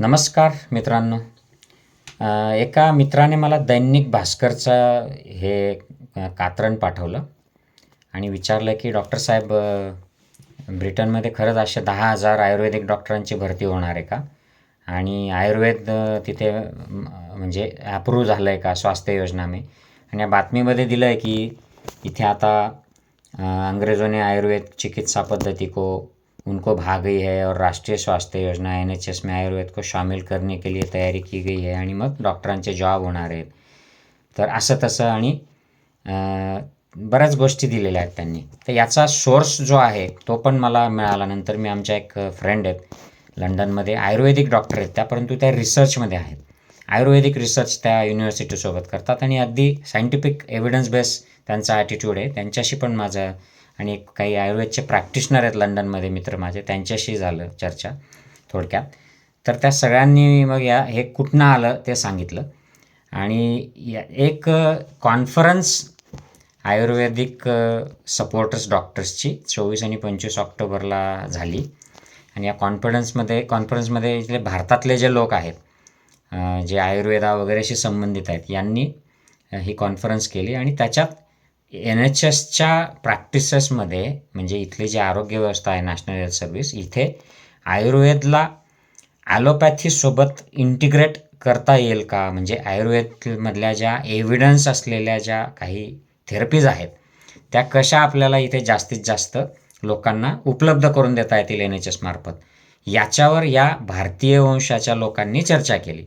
नमस्कार मित्रांनो. एका मित्राने मला दैनिक भास्करचं हे कात्रण पाठवलं आणि विचारलं की डॉक्टर साहेब ब्रिटनमध्ये खरंच असे दहा हजार आयुर्वेदिक डॉक्टरांची भरती होणार आहे का? आणि आयुर्वेद तिथे म्हणजे ॲप्रूव्ह झालं आहे का स्वास्थ्य योजना मी? आणि या बातमीमध्ये दिलं आहे की इथे आता अंग्रेजोने आयुर्वेद चिकित्सा पद्धती को उनको भा गई है और राष्ट्रीय स्वास्थ्य योजना एन एच एस में आयुर्वेद को शामिल करने के लिए तयारी की गई है आणि मग डॉक्टरांचे जॉब होणार आहेत. तर असं तसं आणि बऱ्याच गोष्टी दिलेल्या आहेत त्यांनी. तर याचा सोर्स जो आहे तो पण मला मिळाला. नंतर मी आमच्या एक फ्रेंड आहेत लंडनमध्ये आयुर्वेदिक डॉक्टर आहेत त्या परंतु त्या रिसर्चमध्ये आहेत. आयुर्वेदिक रिसर्च त्या युनिव्हर्सिटीसोबत करतात आणि अगदी सायंटिफिक एव्हिडन्स बेस त्यांचा ॲटिट्यूड आहे. त्यांच्याशी पण माझं आणि एक काही आयुर्वेदचे प्रॅक्टिशनर आहेत लंडनमध्ये मित्र माझे त्यांच्याशी झालं चर्चा थोडक्यात. तर त्या सगळ्यांनी मग या हे कुठनं आलं ते सांगितलं. आणि या एक कॉन्फरन्स आयुर्वेदिक सपोर्टर्स डॉक्टर्सची चोवीस आणि पंचवीस ऑक्टोबरला झाली. आणि या कॉन्फरन्समध्ये कॉन्फरन्समध्ये इथले भारतातले जे लोक आहेत जे आयुर्वेदा वगैरेशी संबंधित आहेत यांनी ही कॉन्फरन्स केली. आणि त्याच्यात एन एच एसच्या प्रॅक्टिसेसमध्ये म्हणजे इथली जी आरोग्य व्यवस्था आहे नॅशनल हेल्थ सर्व्हिस इथे आयुर्वेदला ॲलोपॅथीसोबत इंटिग्रेट करता येईल का? म्हणजे आयुर्वेदमधल्या ज्या एव्हिडन्स असलेल्या ज्या काही थेरपीज आहेत त्या कशा आपल्याला इथे जास्तीत जास्त लोकांना उपलब्ध करून देता येतील एन एच एसमार्फत याच्यावर या भारतीय वंशाच्या लोकांनी चर्चा केली.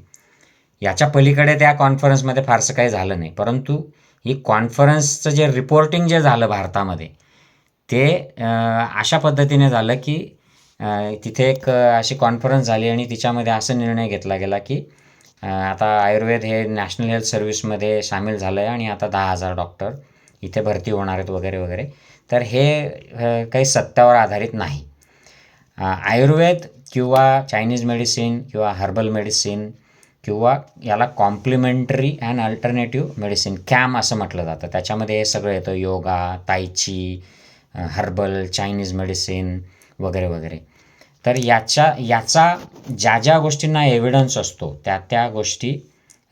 याच्या पलीकडे त्या कॉन्फरन्समध्ये फारसं काही झालं नाही परंतु ही कॉन्फरन्सचं जे रिपोर्टिंग जे झालं भारतामध्ये ते अशा पद्धतीने झालं की तिथे एक अशी कॉन्फरन्स झाली आणि तिच्यामध्ये असा निर्णय घेतला गेला की आता आयुर्वेद हे नॅशनल हेल्थ सर्व्हिसमध्ये सामील झालं आहे आणि आता दहा हजार डॉक्टर इथे भरती होणार आहेत वगैरे वगैरे. तर हे काही सत्यावर आधारित नाही. आयुर्वेद किंवा चायनीज मेडिसिन किंवा हर्बल मेडिसिन किंवा याला complementary and alternative medicine CAM असं म्हटलं जातं. त्याच्यामध्ये हे सगळं येतं yoga tai chi herbal Chinese medicine वगैरे वगैरे. तर याच्या याचा ज्या ज्या गोष्टींना एव्हिडन्स असतो त्या त्या गोष्टी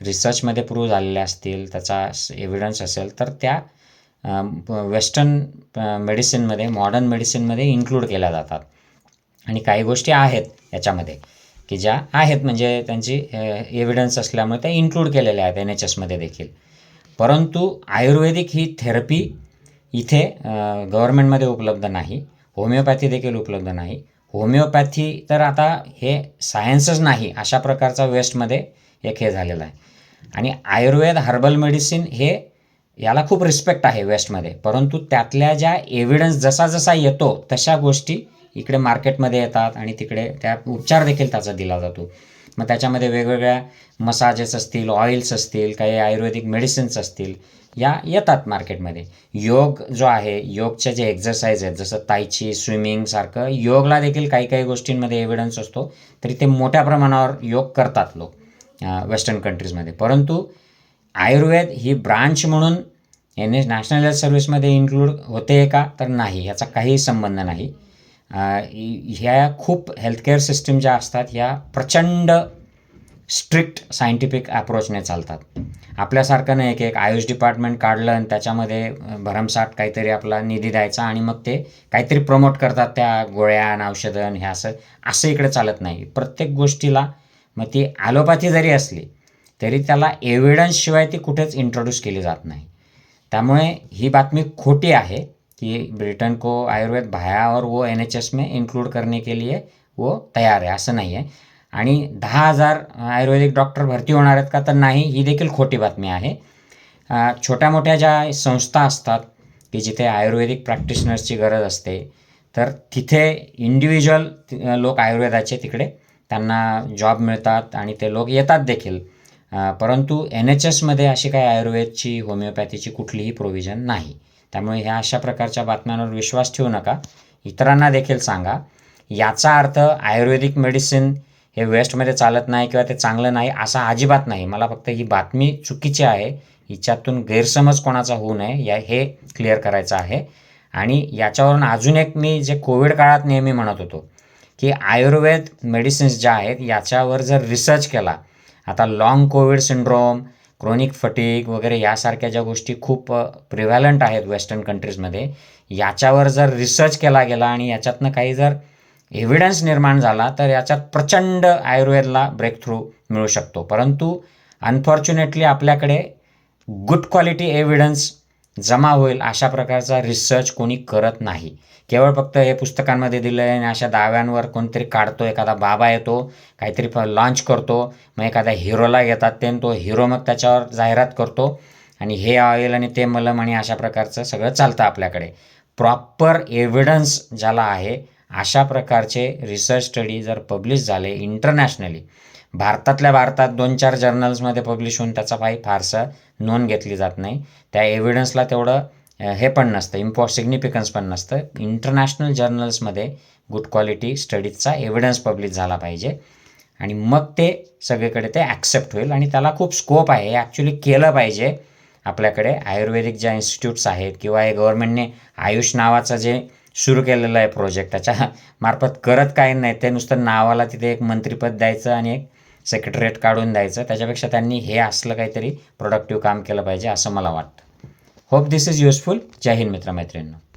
रिसर्चमध्ये प्रूव्ह झालेल्या असतील त्याचा एव्हिडन्स असेल तर त्या वेस्टर्न मेडिसिनमध्ये मॉडर्न मेडिसिनमध्ये इन्क्लूड केल्या जातात. आणि काही गोष्टी आहेत याच्यामध्ये. की ज्या आहेत म्हणजे त्यांची एव्हिडन्स असल्यामुळे त्या इन्क्लूड केलेल्या आहेत एन एच एसमध्ये देखील. परंतु आयुर्वेदिक ही थेरपी इथे गव्हर्मेंटमध्ये उपलब्ध नाही. होमिओपॅथी देखील उपलब्ध नाही. होमिओपॅथी तर आता हे सायन्सच नाही अशा प्रकारचा वेस्टमध्ये एक हे झालेला आहे. आणि आयुर्वेद हर्बल मेडिसिन हे याला खूप रिस्पेक्ट आहे वेस्टमध्ये परंतु त्यातल्या ज्या एव्हिडन्स जसा जसा येतो तशा गोष्टी इकडे मार्केटमध्ये येतात आणि तिकडे त्या उपचार देखील त्याचा दिला जातो. मग त्याच्यामध्ये वेगवेगळ्या मसाजेस असतील ऑइल्स असतील काही आयुर्वेदिक मेडिसिन्स असतील या येतात मार्केटमध्ये. योग जो आहे योगचे जे एक्झरसाईज आहेत जसं तायची स्विमिंगसारखं योगला देखील काही काही गोष्टींमध्ये एव्हिडन्स असतो तरी ते मोठ्या प्रमाणावर योग करतात लोक वेस्टर्न कंट्रीजमध्ये परंतु आयुर्वेद ही ब्रांच म्हणून एन एस नॅशनल हेल्थ सर्व्हिसमध्ये इन्क्लूड होते का? तर नाही याचा काहीही संबंध नाही. ह्या खूप हेल्थकेअर सिस्टीम ज्या असतात ह्या प्रचंड स्ट्रिक्ट सायंटिफिक अप्रोचने चालतात. आपल्यासारखं नाही की एक आयुष डिपार्टमेंट काढलं आणि त्याच्यामध्ये भरमसाठ काहीतरी आपला निधी द्यायचा आणि मग ते काहीतरी प्रमोट करतात त्या गोळ्या आणि औषधं ह्या हे असं असं इकडे चालत नाही. प्रत्येक गोष्टीला मग ती ॲलोपॅथी जरी असली तरी त्याला एव्हिडन्सशिवाय ती कुठेच इंट्रोड्यूस केली जात नाही. त्यामुळे ही बातमी खोटी आहे. कि ब्रिटेन को आयुर्वेद भाया और वो एन एच एस में इंक्लूड करने के लिए वो तयार आहे असं नाही आहे आणि दहा हजार आयुर्वेदिक डॉक्टर भरती होणार आहेत का तर नाही ही देखील खोटी बातमी आहे. छोट्या मोठ्या ज्या संस्था असतात की जिथे आयुर्वेदिक प्रॅक्टिशनर्सची गरज असते तर तिथे इंडिव्हिज्युअल लोक आयुर्वेदाचे तिकडे त्यांना जॉब मिळतात आणि ते लोक येतात देखील. परंतु एन एच एसमध्ये अशी काही आयुर्वेदची होमिओपॅथीची कुठलीही प्रोव्हिजन नाही. त्यामुळे ह्या अशा प्रकारच्या बातम्यांवर विश्वास ठेवू नका. इतरांना देखील सांगा. याचा अर्थ आयुर्वेदिक मेडिसिन हे वेस्टमध्ये चालत नाही किंवा ते चांगलं नाही असा अजिबात नाही. मला फक्त ही बातमी चुकीची आहे. हिच्यातून गैरसमज कोणाचा होऊ नये या हे क्लिअर करायचं आहे. आणि याच्यावरून अजून एक मी जे कोविड काळात नेहमी म्हणत होतो की आयुर्वेद मेडिसिन्स ज्या आहेत याच्यावर जर रिसर्च केला आता long COVID syndrome chronic fatigue वगैरे यासारख्या ज्या गोष्टी खूप प्रिव्हॅलंट आहेत वेस्टर्न कंट्रीजमध्ये याच्यावर जर रिसर्च केला गेला आणि याच्यातनं काही जर एव्हिडन्स निर्माण झाला तर याच्यात प्रचंड आयुर्वेदला ब्रेक थ्रू मिळू शकतो. परंतु अनफॉर्च्युनेटली आपल्याकडे गुड क्वालिटी एव्हिडन्स जमा होईल अशा प्रकारचा रिसर्च कोणी करत नाही. केवळ फक्त हे पुस्तकांमध्ये दिलं आहे आणि अशा दाव्यांवर कोणतरी काढतो एखादा बाबा येतो काहीतरी लॉन्च करतो मग एखाद्या हिरोला घेतात ते तो हिरो मग त्याच्यावर जाहिरात करतो आणि हे ऑइल आणि ते मलम आणि अशा प्रकारचं सगळं चालतं आपल्याकडे. प्रॉपर एव्हिडन्स ज्याला आहे अशा प्रकारचे रिसर्च स्टडी जर पब्लिश झाले इंटरनॅशनली भारतातल्या भारतात दोन चार जर्नल्समध्ये पब्लिश होऊन त्याचा काही फारसं नोंद घेतली जात नाही. त्या एव्हिडन्सला तेवढं हे पण नसतं इम्पॉ सिग्निफिकन्स पण नसतं. इंटरनॅशनल जर्नल्समध्ये गुड क्वालिटी स्टडीजचा एव्हिडन्स पब्लिश झाला पाहिजे. आणि मग ते सगळीकडे ते ॲक्सेप्ट होईल आणि त्याला खूप स्कोप आहे. हे ॲक्च्युली केलं पाहिजे आपल्याकडे. आयुर्वेदिक ज्या इन्स्टिट्यूट्स आहेत किंवा हे गव्हर्नमेंटने आयुष नावाचं जे सुरू केलेलं आहे प्रोजेक्ट त्याच्या मार्फत करत काही नाही. ते नुसतं नावाला तिथे एक मंत्रिपद द्यायचं आणि एक सेक्रेटरेट काढून द्यायचं. त्याच्यापेक्षा त्यांनी हे असलं काहीतरी प्रोडक्टिव्ह काम केलं पाहिजे असं मला वाटतं. होप दिस इज युजफुल जय हिंद मित्रमैत्रिणींनो.